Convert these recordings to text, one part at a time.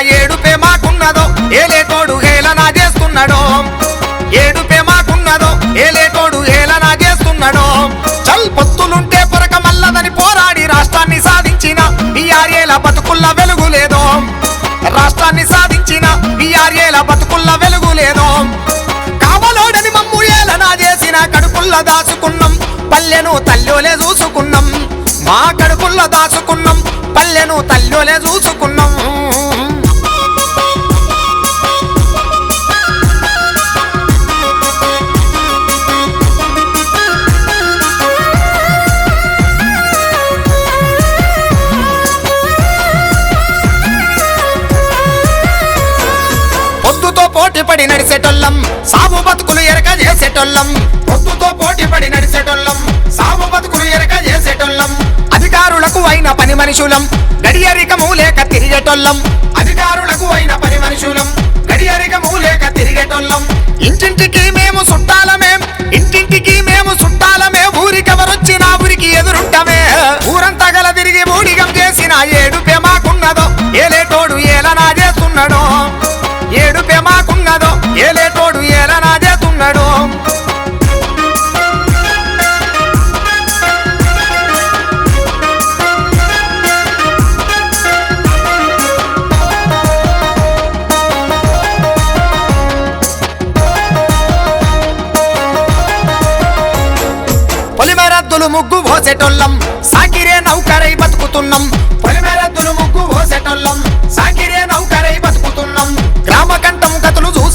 ఏడుపే మాకున్నదో ఏలేటోడు హేళనా చేస్తున్నాడో. ఏడుపే మాకున్నదో ఏలేటోడు హేళనా చేస్తున్నాడో. చల్ పొత్తులుంటే పొరక మల్లదని పోరాడి రాష్ట్రాన్ని సాధించిన బీఆర్ఏల బతుకుల్ల వెలుగు లేదో. రాష్ట్రాన్ని సాధించిన బీఆర్ఏల బతుకుల్ల వెలుగు లేదో. కావలోడని మమ్ము ఏలనా చేసిన కడుపుల్ల దాచుకున్నాం పల్లెను తల్లోలే చూసుకున్నాం. మా కడుపుల్ల దాచుకున్నాం పల్లెను తల్లోలే చూసుకున్నాం. పోటీ పడి నడిచేటోళ్ళం సాగు బతుకులు ఎరక చేసేటోళ్ళం. పొద్దుతో పోటీ పడి నడిచేటోళ్ళం సాగు బతుకులు ఎరక చేసేటోళ్ళం. అధికారులకు అయిన పని మనుషులం. గడియరికము లేక తిరిగేటోళ్ళం. ఏలేటోడు ఎలా చేస్తున్నాడో పొలిమేరద్దులు ముగ్గు పోసేటోళ్ళం. సాకిరే నౌకరై బతుకుతున్నాం.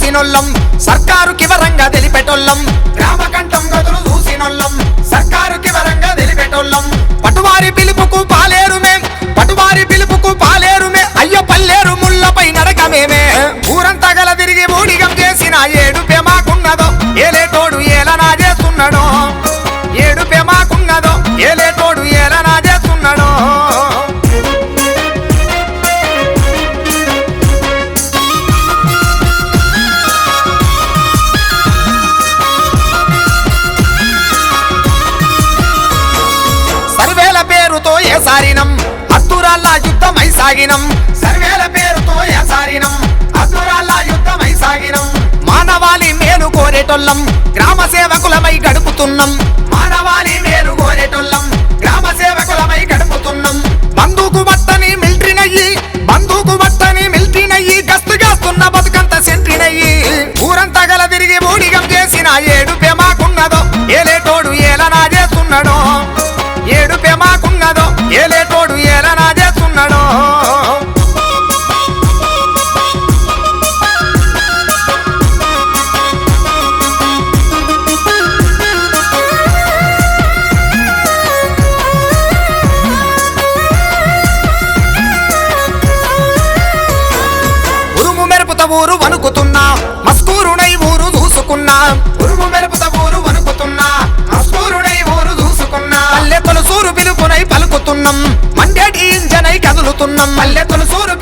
గతులు చూసినోళ్ళం. సర్కారు కివరంగా తెలిపెటోళ్ళం. గ్రామ కంఠం గతులు చూసినోళ్ళం. సర్కారు కివరంగా తెలిపెటోళ్ళం. పటువారి పిలుపుకు పాలేరు మేం. పటువారి పిలుపుకు పాలేరు మే. అయ్య పల్లేరు ముళ్ళపై నడకమేమే ఊరంతా గల తిరిగి బూడిగం చేసిన ఏడు మాకున్నదో. ఏలేటోడు ఏలనా చేస్తున్నాడో. సారినం. అద్దురాల్లా యుద్ధమై సాగినం. సర్వేల పేరుతో ఎసారినం. సారినం యుద్ధమై సాగినం. మానవాళి మేలు కోరేటోళ్ళం గ్రామ సేవకులమై గడుపుతున్నాం. మానవాళి ఏలేటోడు ఏలనా చేస్తున్నాడో. ఉరుము మెరుపుత ఊరు వణుకుతున్నా ఇంజనై కదులుతున్నాం తొలసూరు